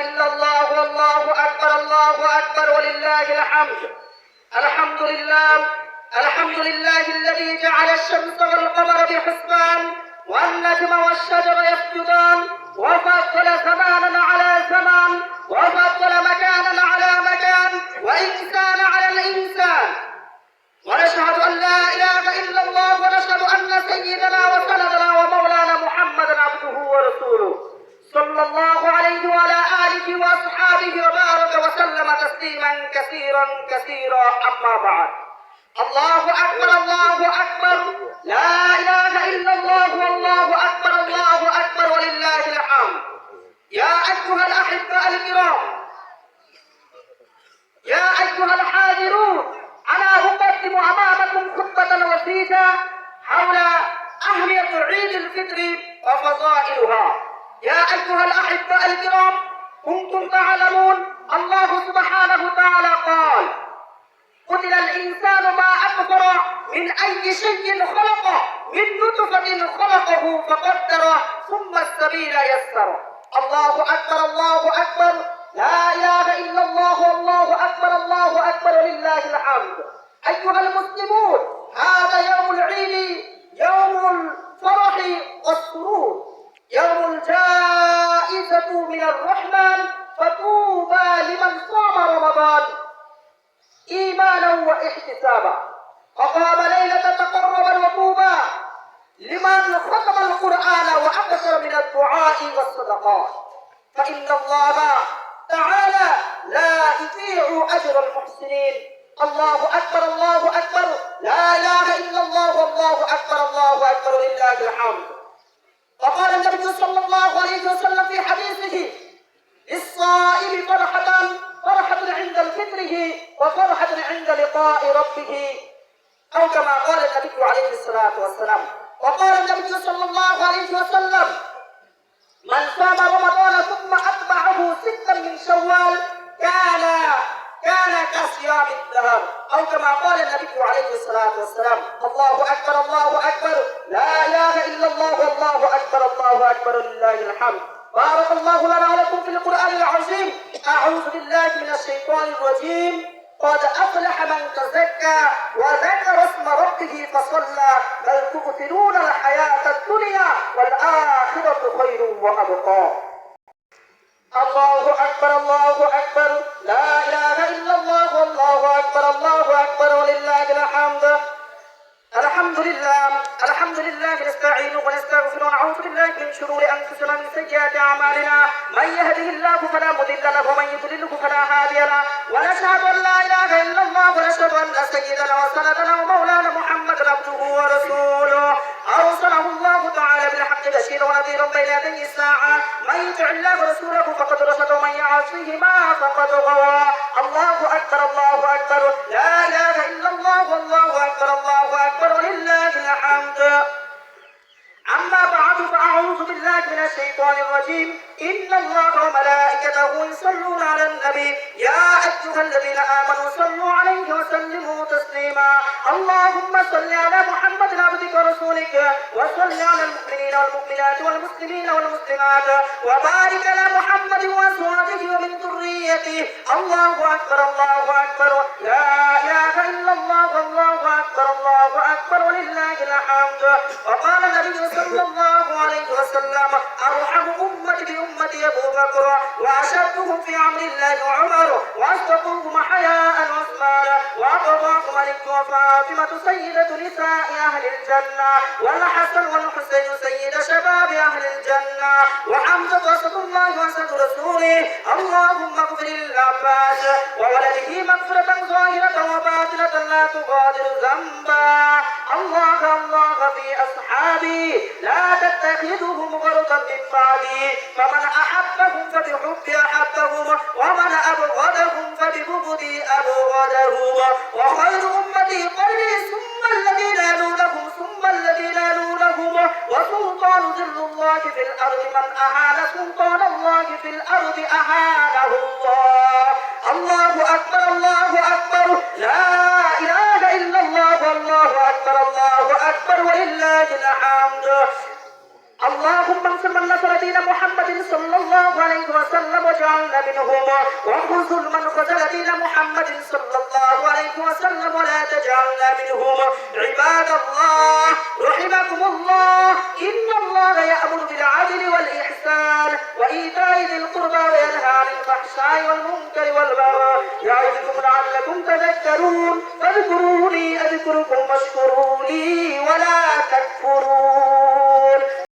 إلا الله والله أكبر الله أكبر ولله الحمد. الحمد لله الحمد لله الذي جعل الشمس والقمر بحسبان والنجم والشجر يسجدان وفضل زمانا على زمان وفضل مكانا على مكان وإنسان على الإنسان ونشهد أن لا إله إلا الله ونشهد أن سيدنا وسندنا ومولانا محمدا عبده ورسوله صلى الله عليه وعلى آله وأصحابه وبارك وسلم تسليما كثيرا كثيرا. أما بعد الله أكبر الله أكبر. لا إله إلا الله والله أكبر الله أكبر ولله الحمد. يا أيها الأحباء الكرام يا أيها الحاضرون أنا أقدم أمامكم خطبة وسيطة حول أهمية عيد الفطر وفضائلها. يا أيها الأحباء الكرام كنتم تعلمون الله سبحانه وتعالى قال قتل الإنسان ما أكفر من أي شيء خلقه من نطفة خلقه فقدره ثم السبيل يسره. الله أكبر الله أكبر. لا إله إلا الله والله أكبر الله أكبر ولله الحمد. أيها المسلمون هذا يوم العيد يوم الفرح والسرور يوم الجائزة من الرحمن فطوبى لمن صام رمضان إيمانا واحتسابا فقام ليلة تقربا وطوبى لمن ختم القرآن وأكثر من الدعاء والصدقات. فإن الله تعالى لا يضيع أجر المحسنين. الله أكبر الله أكبر. لا إله إلا الله والله أكبر الله أكبر لله الحمد. وقال النبي صلى الله عليه وسلم في حديثه للصائم فرحة وفرحة عند لقاء ربه أو كما قال النبي عليه الصلاة والسلام. وقال النبي صلى الله عليه وسلم من صام رمضان ثم أتبعه ستا من شوال كان كان كصيام الدهر. أو كما قال النبي عليه الصلاة والسلام الله أكبر الله أكبر لا إله إلا الله والله أكبر الله أكبر لله الحمد. بارك الله لنا ولكم في القرآن العظيم. أعوذ بالله من الشيطان الرجيم. قد أفلح من تزكى وذكر اسم ربه فصلى بل تؤثرون الحياة الدنيا والآخرة خير وأبقى. الله أكبر الله أكبر. لا إله إلا الله والله أكبر الله أكبر ولله الحمد. الحمد لله الحمد لله نستعين ونستغفر ونعوذ بالله من شرور أنفسنا من سيئات أعمالنا. من يهده الله فلا مضل له ومن يضلله فلا هادي له. ونشهد أن لا إله إلا الله ونشهد أن سيدنا وسندنا ومولانا محمد عبده ورسوله. أرسله الله تعالى بالحق بشيرا ونذيرا بين يدي الساعة من يطع الله ورسوله فقد رشد ومن يعصيهما فقد غوى. الله أكبر الله أكبر. لا إله إلا الله والله أكبر الله أكبر. ولله الحمد أما بعد فأعوذ بالله من الشيطان الرجيم. إن الله وملائكته يصلون على النبي. يا أيها الذين آمنوا صلوا عليه وسلموا تسليما. اللهم صل على محمد عبدك ورسولك وصل على المؤمنين والمؤمنات والمسلمين والمسلمات وبارك على محمد وأزواجه ومن ذريته الله أكبر الله أكبر لا إله إلا الله والله أكبر الله أكبر ولله الحمد وقال النبي صلى الله عليه وسلم أرحم أمتي بأمتي أبو بكر وأشدهم في أمر الله عمر وأصدقهم حياء عثمان عليك وفاطمة سيدة نساء أهل الجنة والحسن والحسين سيد شباب أهل الجنة وحمزة أسد الله وأسد رسوله اللهم اغفر للعباس وولده مغفرة ظاهرة وباطنة لا تغادر ذنبا. الله الله في أصحابي لا تتخذهم غرضا من بعدي فمن أحبهم فبحب أحبهم ومن أبغضهم فببغضي أبغضهم وخير الله في الأرض من أهان سلطان الله في الأرض أهانه الله. الله أكبر الله أكبر. لا إله إلا الله والله أكبر الله أكبر ولله الحمد. اللهم انصر من نصر دين محمد صلى الله عليه وسلم واجعلنا منهم. وخذوا من خذل دين محمد صلى الله عليه وسلم. ولا تجعلنا منهم عباد الله. رحمكم الله. إن الله يأمر بالعدل والإحسان وإيتاء ذي القربى وينهى عن الفحشاء والمنكر والبغي. يعظكم لعلكم تذكرون. فاذكروني أذكركم واشكروا لي ولا تكفرون.